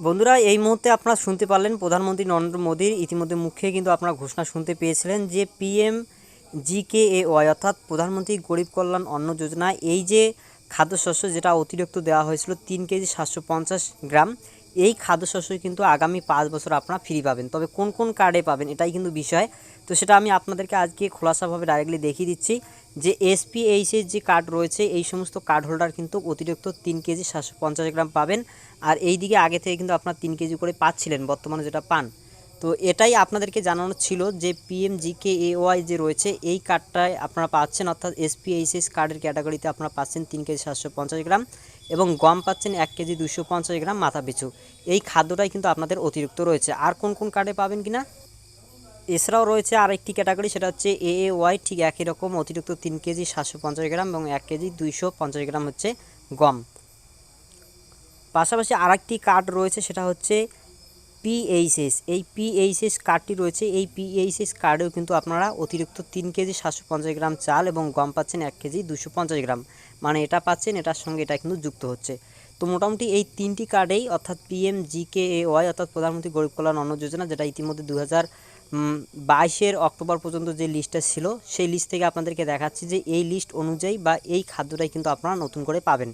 বন্ধুরা, এই মুহূর্তে আপনারা শুনতে পারলেন প্রধানমন্ত্রী নরেন্দ্র মোদীর ইতিমধ্যে মুখে কিন্তু আপনারা ঘোষণা শুনতে পেয়েছিলেন যে পিএম জিকে এ ওয়াই অর্থাৎ প্রধানমন্ত্রী গরিব কল্যাণ অন্ন যোজনা, এই যে খাদ্যশস্য যেটা অতিরিক্ত দেওয়া হয়েছিল তিন কেজি সাতশো পঞ্চাশ গ্রাম, এই খাদ্যশস্য কিন্তু আগামী পাঁচ বছর আপনারা ফ্রি পাবেন। তবে কোন কোন কার্ডে পাবেন এটাই কিন্তু বিষয়। তো সেটা আমি আপনাদেরকে আজকে খোলাসাভাবে ডাইরেক্টলি দেখিয়ে দিচ্ছি। যে এসপিএইচের যে কার্ড রয়েছে, এই সমস্ত কার্ড হোল্ডার কিন্তু অতিরিক্ত তিন কেজি সাতশো পঞ্চাশ গ্রাম পাবেন। আর এই দিকে আগে থেকে কিন্তু আপনার তিন কেজি করে পাচ্ছিলেন, বর্তমানে যেটা পান। তো এটাই আপনাদেরকে জানানো ছিল যে পিএম জিকে এওয়াই যে রয়েছে, এই কার্ডটায় আপনারা পাচ্ছেন, অর্থাৎ এসপিএইচএস কার্ডের ক্যাটাগরিতে আপনারা পাচ্ছেন তিন কেজি সাতশো পঞ্চাশ গ্রাম এবং গম পাচ্ছেন এক কেজি দুশো পঞ্চাশ গ্রাম মাথা পিছু এই খাদ্যটাই কিন্তু আপনাদের অতিরিক্ত রয়েছে। আর কোন কোন কার্ডে পাবেন কিনা? এছাড়াও রয়েছে আরেকটি ক্যাটাগরি, সেটা হচ্ছে এ এ ওয়াই ঠিক একই রকম, অতিরিক্ত তিন কেজি সাতশো পঞ্চাশ গ্রাম এবং এক কেজি দুইশো পঞ্চাশ গ্রাম হচ্ছে গম। পাশাপাশি আরেকটি কার্ড রয়েছে, সেটা হচ্ছে পিএইচএস এই পিএইচএস কার্ডটি রয়েছে, এই পিএইচএস কার্ডেও কিন্তু আপনারা অতিরিক্ত তিন কেজি সাতশো পঞ্চাশ গ্রাম চাল এবং গম পাচ্ছেন এক কেজি দুশো পঞ্চাশ গ্রাম। মানে এটা পাচ্ছেন, এটার সঙ্গে এটা কিন্তু যুক্ত হচ্ছে। তো মোটামুটি এই তিনটি কার্ডেই অর্থাৎ পিএম, জিকে, এ ওয়াই অর্থাৎ প্রধানমন্ত্রী গরিব কল্যাণ অন্ন যোজনা, যেটা ইতিমধ্যে দু হাজার বাইশের অক্টোবর পর্যন্ত যে লিস্টটা ছিল, সেই লিস্ট থেকে আপনাদেরকে দেখাচ্ছি যে এই লিস্ট অনুযায়ী বা এই খাদ্যটাই কিন্তু আপনারা নতুন করে পাবেন।